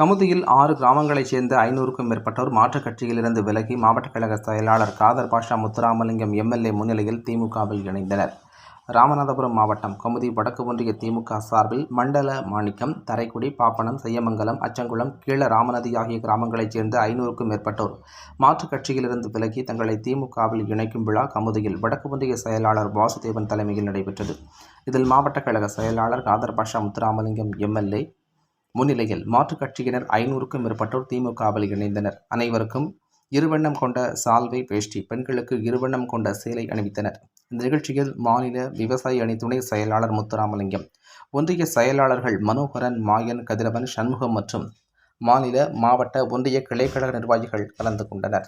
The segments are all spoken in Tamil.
கமுதியில் ஆறு கிராமங்களைச் சேர்ந்த ஐநூறுக்கும் மேற்பட்டோர் மாற்றுக் கட்சியிலிருந்து விலகி மாவட்ட கழக செயலாளர் காதர் பாஷா முத்துராமலிங்கம் எம்எல்ஏ முன்னிலையில் திமுகவில் இணைந்தனர். ராமநாதபுரம் மாவட்டம் கமுதி வடக்கு ஒன்றிய திமுக சார்பில் மண்டல மாணிக்கம் தரைக்குடி பாப்பனம் செய்யமங்கலம் அச்சங்குளம் கீழ ராமநதி ஆகிய கிராமங்களைச் சேர்ந்த ஐநூறுக்கும் மேற்பட்டோர் மாற்றுக் கட்சியிலிருந்து விலகி தங்களை திமுகவில் இணைக்கும் விழா கமுதியில் வடக்கு ஒன்றிய செயலாளர் வாசுதேவன் தலைமையில் நடைபெற்றது. இதில் மாவட்ட கழக செயலாளர் காதர் பாஷா முத்துராமலிங்கம் எம்எல்ஏ முன்னிலையில் மாற்றுக் கட்சியினர் ஐநூறுக்கும் மேற்பட்டோர் திமுகவில் இணைந்தனர். அனைவருக்கும் இருவண்ணம் கொண்ட சால்வை வேஷ்டி பெண்களுக்கு இருவண்ணம் கொண்ட சேலை அணிவித்தனர். இந்த நிகழ்ச்சியில் மாநில விவசாய அணி துணை செயலாளர் முத்துராமலிங்கம் ஒன்றிய செயலாளர்கள் மனோகரன் மாயன் கதிரவன் சண்முகம் மற்றும் மாநில மாவட்ட ஒன்றிய கிளைக்கழக நிர்வாகிகள் கலந்து கொண்டனர்.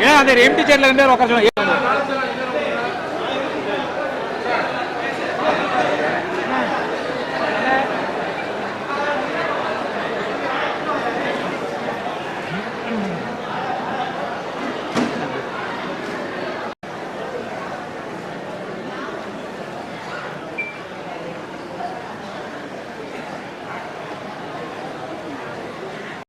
ஏன் அந்த எம்டி சேர்ல ரெண்டு பேர் உட்கார